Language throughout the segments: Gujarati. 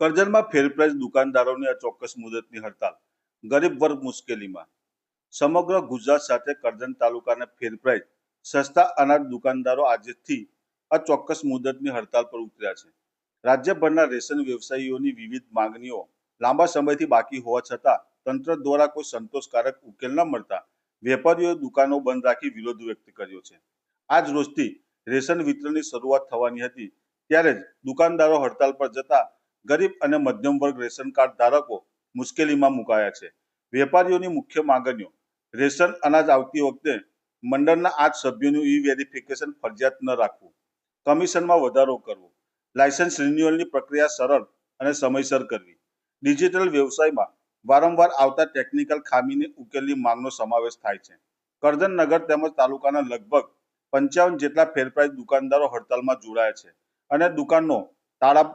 કરજણમાં ફેરપ્રાઇઝ દુકાનદારોની અચોક્કસ મુદતની હડતાલ ગરીબ વર્ગ મુશ્કેલીમાં. સમગ્ર ગુજરાત સાથે કરજણ તાલુકાના ફેરપ્રાઇઝ સસ્તા અનાજ દુકાનદારો આજથી અચોક્કસ મુદતની હડતાલ પર ઉતર્યા છે. રાજ્યભરના રેશન વ્યવસાયીઓની વિવિધ માંગણીઓ લાંબા સમયથી બાકી હોવા છતાં તંત્ર દ્વારા કોઈ સંતોષકારક ઉકેલ ન મળતા વેપારીઓએ દુકાનો બંધ રાખી વિરોધ વ્યક્ત કર્યો છે. આજ રોજથી રેશન વિતરણની શરૂઆત થવાની હતી ત્યારે જ દુકાનદારો હડતાલ પર જતા ગરીબ અને મધ્યમ વર્ગ રેશન કાર્ડ ધારકો મુશ્કેલીમાં મુકાયા છે. વેપારીઓની મુખ્ય માંગણીઓ, રેશન અનાજ આવતી વખતે મંડળના આઠ સભ્યોનું ઈ વેરિફિકેશન ફરજિયાત ન રાખવું. કમિશનમાં વધારો કરવો. લાયસન્સ રિન્યુઅલની પ્રક્રિયા સરળ અને સમયસર કરવી. ડિજિટલ વ્યવસાયમાં વારંવાર આવતા ટેકનિકલ ખામીને ઉકેલની માંગનો સમાવેશ થાય છે. કરજણ તેમજ તાલુકાના લગભગ પંચાવન જેટલા ફેરપ્રાઇઝ દુકાનદારો હડતાલમાં જોડાયા છે અને દુકાનો તાળા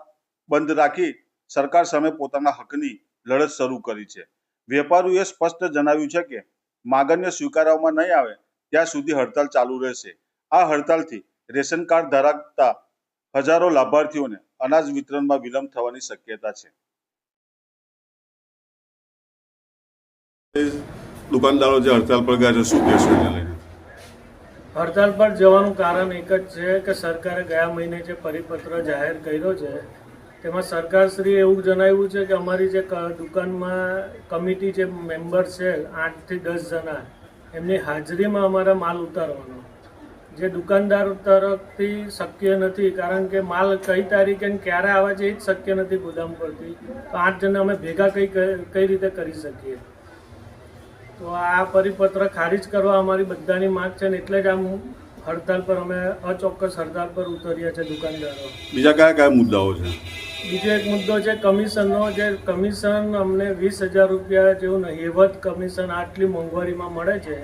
બંધ રાખી સરકાર સામે પોતાના હકની લડત શરૂ કરી છે. વેપારીઓએ સ્પષ્ટ જણાવ્યું છે કે માગણીઓ સ્વીકારવામાં નહીં આવે ત્યાં સુધી હડતાલ ચાલુ રહેશે. આ હડતાલથી રેશન કાર્ડ ધરાવતા હજારો લાભાર્થીઓને અનાજ વિતરણમાં વિલંબ થવાની શક્યતા છે. દુકાનદારો જે હડતાલ પર ગયા છે શું કહેશો હડતાલ પર જવાનું કારણ એક જ છે કે સરકારે ગયા મહિને જે પરિપત્ર જાહેર કર્યો છે તેમાં સરકારશ્રીએ એવું જણાવ્યું છે કે અમારી જે દુકાનમાં કમિટી જે મેમ્બર છે, આઠથી દસ જણા, એમની હાજરીમાં અમારા માલ ઉતારવાનો. જે દુકાનદાર તરફથી શક્ય નથી, કારણ કે માલ કઈ તારીખે ક્યારે આવે છે એ જ શક્ય નથી ગોદામ પરથી. તો આઠ જણા અમે ભેગા કઈ કઈ રીતે કરી શકીએ? તો આ પરિપત્ર ખારિજ કરવા અમારી બધાની માંગ છે ને એટલે જ આમ હડતાલ પર અમે અચોક્કસ હડતાલ પર ઉતર્યા છે દુકાનદારો. બીજા કયા કયા મુદ્દાઓ છે? બીજો એક મુદ્દો છે કમિશનનો જે કમિશન અમને વીસ હજાર રૂપિયા જેવું નહિવત કમિશન આટલી મોંઘવારીમાં મળે છે.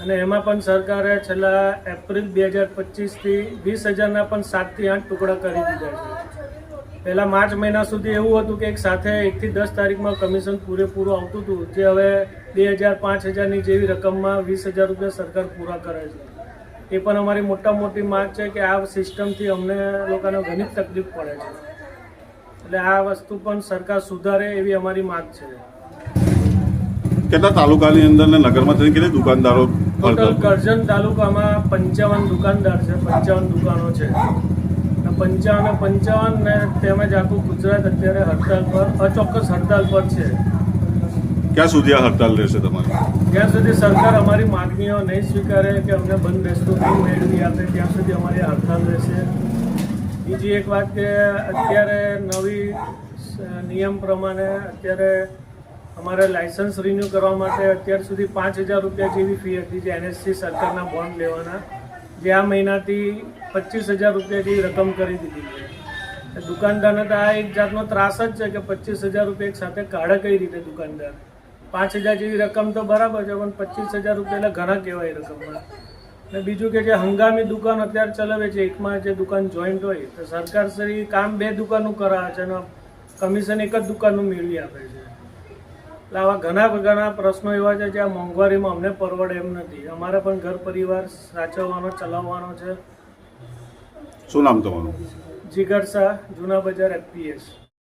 અને એમાં પણ સરકારે છેલ્લા એપ્રિલ બે હજાર પચીસથી વીસ હજારના પણ સાતથી આઠ ટુકડા કરી દીધા છે. પહેલાં માર્ચ મહિના સુધી એવું હતું કે એક સાથે એકથી દસ તારીખમાં કમિશન પૂરેપૂરું આવતું હતું જે હવે બે હજાર પાંચ હજારની જેવી રકમમાં વીસ હજાર રૂપિયા સરકાર પૂરા કરે છે. એ પણ અમારી મોટા મોટી માંગ છે કે આ સિસ્ટમથી અમને લોકોને ઘણી તકલીફ પડે છે. એટલે આ વસ્તુ પણ સરકાર સુધારે એવી અમારી માંગ છે. કેટલા તાલુકાની અંદર ને નગરમાં થઈને કેટલી દુકાનદારો ટોટલ કરજણ તાલુકામાં પંચાવન દુકાનદાર છે પંચાવન દુકાનો છે. પંચાવન પંચાવન ને તેમજ આખું ગુજરાત અત્યારે હડતાલ પર અચોક્કસ હડતાલ પર છે. ક્યાં સુધી આ હડતાલ રહેશે તમારી? જ્યાં સુધી સરકાર અમારી માગણીઓ નહીં સ્વીકારે કે અમને બંધ બેસતું નહીં મેળવી આપે, ત્યાં સુધી અમારી હડતાલ રહેશે. બીજી એક વાત કે અત્યારે નવી નિયમ પ્રમાણે અત્યારે અમારે લાયસન્સ રિન્યૂ કરવા માટે અત્યાર સુધી પાંચ હજાર રૂપિયા જેવી ફી હતી જે એનએસસી સરકારના બોન્ડ લેવાના. જે આ મહિનાથી પચીસ હજાર રૂપિયા જેવી રકમ કરી દીધી છે. દુકાનદારને તો આ એક જાતનો ત્રાસ જ છે કે પચીસ હજાર રૂપિયા એક સાથે કાઢે કઈ રીતે દુકાનદાર? પાંચ હજાર જેવી રકમ તો બરાબર છે પણ પચીસ હજાર રૂપિયા એટલે ઘણા કહેવાય રકમ રકમમાં ને બીજું કે જે હંગામી દુકાન અત્યારે ચલાવે છે એકમાં જે દુકાન જોઈન્ટ હોય તો સરકાર શ્રી કામ બે દુકાનનું કરાવે છે અને કમિશન એક જ દુકાનનું મેળવી આપે છે. એટલે આવા ઘણા ઘણા પ્રશ્નો એવા છે જે આ મોંઘવારીમાં અમને પરવડે એમ નથી. અમારે પણ ઘર પરિવાર સાચવવાનો ચલાવવાનો છે. શું નામ તમારું? જીગર શાહ જૂના બજાર એફપીએસ.